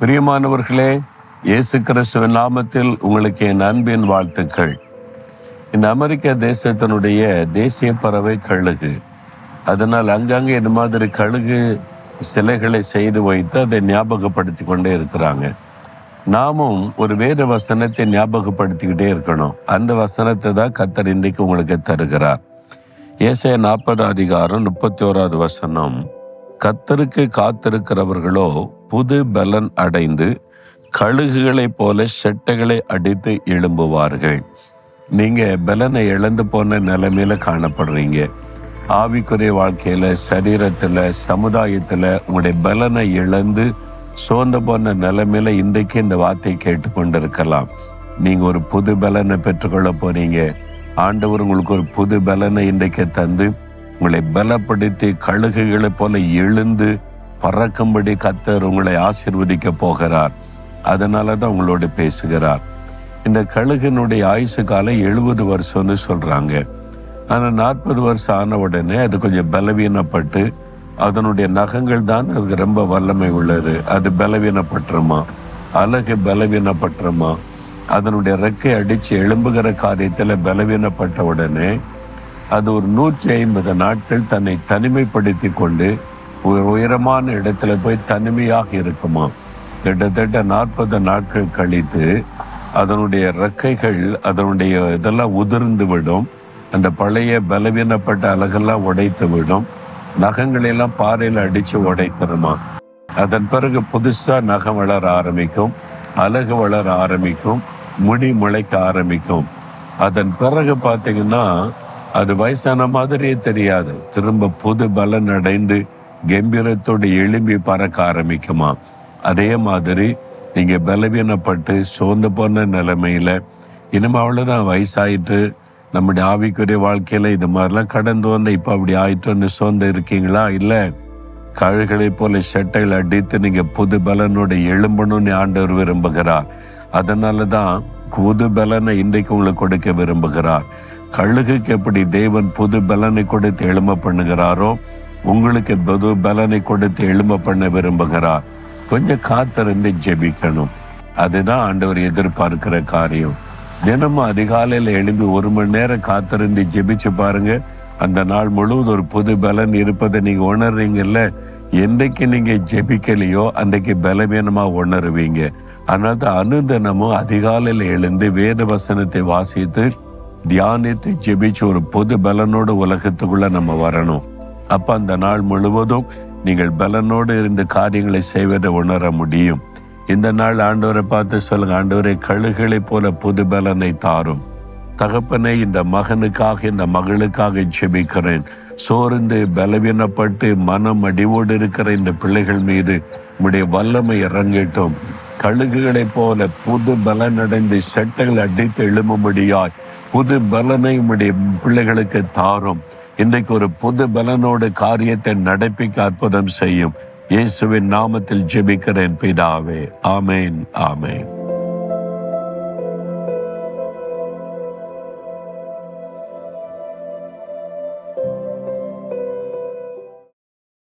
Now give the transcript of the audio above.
பிரியமானவர்களே இயேசு கிறிஸ்துவின் நாமத்தில் உங்களுக்கு என் அன்பின் வாழ்த்துக்கள். இந்த அமெரிக்க தேசத்தினுடைய தேசிய பறவை கழுகு. அதனால் அங்கங்கே இந்த மாதிரி கழுகு சிலைகளை செய்து வைத்து அதை ஞாபகப்படுத்தி கொண்டே இருக்கிறாங்க. நாமும் ஒரு வேறு வசனத்தை ஞாபகப்படுத்திக்கிட்டே இருக்கணும். அந்த வசனத்தை தான் கத்தர் இன்றைக்கு உங்களுக்கு தருகிறார். ஏசைய நாற்பது அதிகாரம் முப்பத்தி ஓராவது வசனம். கத்தருக்கு காத்திருக்கிறவர்களோ புது பலன் அடைந்து கழுகுகளைப் போல செட்டைகளை அடித்து எழும்புவார்கள். நீங்க பலனை இழந்து போன நிலைமையில காணப்படுறீங்க. ஆவிக்குரிய வாழ்க்கையில சரீரத்துல சமுதாயத்துல உங்களுடைய பலனை இழந்து சோர்ந்து போன நிலைமையில இன்றைக்கு இந்த வார்த்தையை கேட்டுக்கொண்டு இருக்கலாம் நீங்க ஒரு புது பலனை பெற்றுக்கொள்ள போறீங்க. ஆண்டவர் உங்களுக்கு ஒரு புது பலனை இன்றைக்கு தந்து உங்களை பலப்படுத்தி கழுகுகளை போல எழுந்து பறக்கும்படி கத்தர் உங்களை ஆசிர்வதிக்க போகிறார். அதனால தான் உங்களோடு பேசுகிறார். இந்த கழுகினுடைய ஆயுசு காலம் எழுபது வருஷம்னு சொல்றாங்க. ஆனால் நாற்பது வருஷம் ஆன உடனே அது கொஞ்சம் பலவீனப்பட்டு அதனுடைய நகங்கள் தான் அதுக்கு ரொம்ப வல்லமை உள்ளது. அது பலவீனப்பட்டுருமா? அழகு பலவீனப்பட்டுருமா? அதனுடைய ரெக்கை அடித்து எலும்புகிற காரியத்தில் பலவீனப்பட்ட உடனே அது ஒரு நூற்றி ஐம்பது நாட்கள் தன்னை தனிமைப்படுத்தி கொண்டு ஒரு உயரமான இடத்துல போய் தனிமையாக இருக்குமா? கிட்டத்தட்ட நாற்பது நாட்கள் கழித்து அதனுடைய ரெக்கைகள் அதனுடைய இதெல்லாம் உதிர்ந்து விடும். அந்த பழைய பலவீனப்பட்ட அழகெல்லாம் உடைத்து விடும். நகங்களெல்லாம் பாறையில் அடித்து உடைத்துருமா? அதன் பிறகு புதுசாக நகம் வளர ஆரம்பிக்கும். அழகு வளர ஆரம்பிக்கும். முடி முளைக்க ஆரம்பிக்கும். அதன் பிறகு பார்த்தீங்கன்னா அது வயசான மாதிரியே தெரியாது. திரும்ப புது பலன் அடைந்து கம்பீரத்தோடு எழும்பி பறக்க ஆரம்பிக்குமா? அதே மாதிரி நீங்கள் பலவீனப்பட்டு சோர்ந்து போன நிலைமையில் இனிமே அவ்வளோதான் வயசாயிட்டு நம்முடைய ஆவிக்குரிய வாழ்க்கையில் இது மாதிரிலாம் கடந்து வந்து இப்போ அப்படி ஆயிட்டோன்னு சோர்ந்து இருக்கீங்களா? இல்லை கழுகளை போல செட்டைகள் அடித்து நீங்கள் புது பலனோட எழும்பணும்னு ஆண்டவர் விரும்புகிறார். அதனால தான் புது பலனை இன்றைக்கு உங்களுக்கு கொடுக்க விரும்புகிறார். கழுகுக்கு எப்படி தேவன் புது பலனை கொடுத்து எழும பண்ணுகிறாரோ உங்களுக்கு புது பலனை கொடுத்து எழும பண்ண விரும்புகிறார். கொஞ்சம் காத்திருந்து ஜெபிக்கணும். அதுதான் ஆண்டவர் எதிர்பார்க்கிற காரியம். தினமும் அதிகாலையில் எழும்பி ஒரு மணி நேரம் காத்திருந்து ஜெபிச்சு பாருங்க. அந்த நாள் முழுவதும் ஒரு புது பலன் இருப்பதை நீங்க உணர்றீங்கல்ல? என்றைக்கு நீங்க ஜெபிக்கலையோ அன்றைக்கு பலவீனமா உணருவீங்க. அதனால தான் அனுதினமும் அதிகாலையில் எழுந்து வேத வசனத்தை வாசித்து தியானித்து ஜெபிச்சு ஒரு பொது பலனோடு உலகத்துக்குள்ள நம்ம வரணும். அப்ப அந்த நாள் முழுவதும் நீங்கள் பலனோடு இருந்து காரியங்களை செய்வதை உணர முடியும். இந்த நாள் ஆண்டவரை பார்த்து சொல்லுங்க ஆண்டவரை கழுகளை போல புது பலனை தாரும். தகப்பனை இந்த மகனுக்காக இந்த மகளுக்காக ஜெபிக்கிறேன். சோர்ந்து பலவீனப்பட்டு மனம் அடிவோடு இருக்கிற இந்த பிள்ளைகள் மீது உடைய வல்லமை இறங்கிட்டோம். கழுகுகளைப் போல புது பலனடைந்து செட்டைகள் அடித்து எழும்பும்படியாய் புது பலனை உம்முடைய பிள்ளைகளுக்கு தாரும். இன்றைக்கு ஒரு புது பலனோட காரியத்தை நடப்பிக்க அற்புதம் செய்யும். இயேசுவின் நாமத்தில் ஜெபிக்கிறேன் பிதாவே. ஆமேன் ஆமேன்.